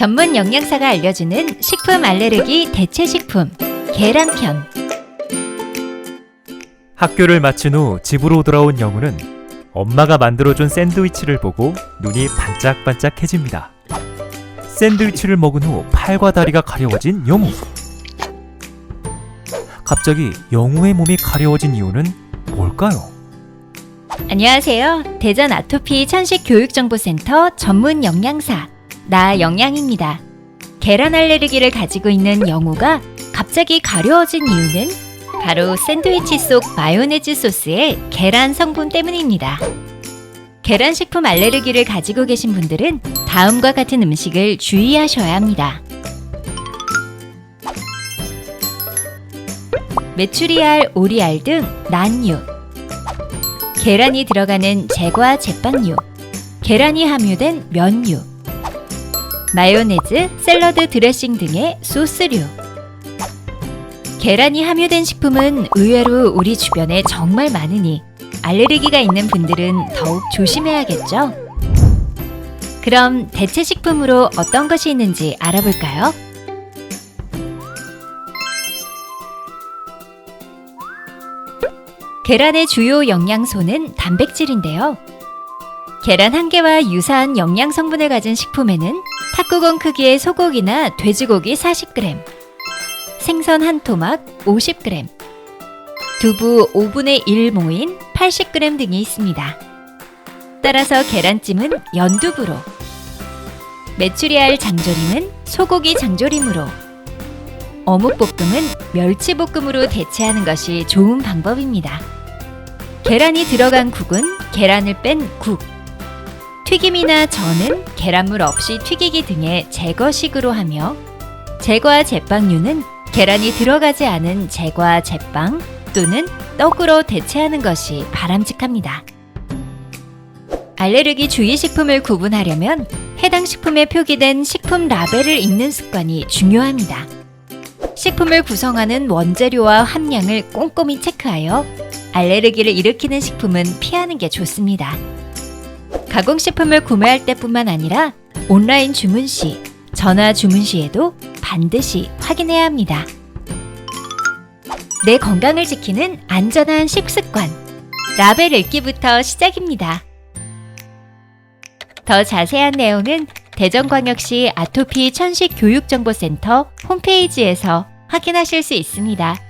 전문 영양사가 알려주는 식품 알레르기 대체 식품 계란편. 학교를 마친 후 집으로 돌아온 영우는 엄마가 만들어준 샌드위치를 보고 눈이 반짝반짝해집니다. 샌드위치를 먹은 후 팔과 다리가 가려워진 영우. 갑자기 영우의 몸이 가려워진 이유는 뭘까요? 안녕하세요. 대전 아토피 천식 교육정보센터 전문 영양사 나 영양입니다. 계란 알레르기를 가지고 있는 영우가 갑자기 가려워진 이유는 바로 샌드위치 속 마요네즈 소스의 계란 성분 때문입니다. 계란 식품 알레르기를 가지고 계신 분들은 다음과 같은 음식을 주의하셔야 합니다. 메추리알, 오리알 등 난류, 계란이 들어가는 제과 제빵류, 계란이 함유된 면류, 마요네즈, 샐러드 드레싱 등의 소스류. 계란이 함유된 식품은 의외로 우리 주변에 정말 많으니 알레르기가 있는 분들은 더욱 조심해야겠죠? 그럼 대체 식품으로 어떤 것이 있는지 알아볼까요? 계란의 주요 영양소는 단백질인데요. 계란 한 개와 유사한 영양 성분을 가진 식품에는 탁구공 크기의 소고기나 돼지고기 40g, 생선 한 토막 50g, 두부 5분의 1 모인 80g 등이 있습니다. 따라서 계란찜은 연두부로, 메추리알 장조림은 소고기 장조림으로, 어묵볶음은 멸치볶음으로 대체하는 것이 좋은 방법입니다. 계란이 들어간 국은 계란을 뺀 국, 튀김이나 전은 계란물 없이 튀기기 등의 제거식으로 하며 제과 제빵류는 계란이 들어가지 않은 제과 제빵 또는 떡으로 대체하는 것이 바람직합니다. 알레르기 주의 식품을 구분하려면 해당 식품에 표기된 식품 라벨을 읽는 습관이 중요합니다. 식품을 구성하는 원재료와 함량을 꼼꼼히 체크하여 알레르기를 일으키는 식품은 피하는 게 좋습니다. 가공식품을 구매할 때뿐만 아니라 온라인 주문 시, 전화 주문 시에도 반드시 확인해야 합니다. 내 건강을 지키는 안전한 식습관. 라벨 읽기부터 시작입니다. 더 자세한 내용은 대전광역시 아토피 천식 교육정보센터 홈페이지에서 확인하실 수 있습니다.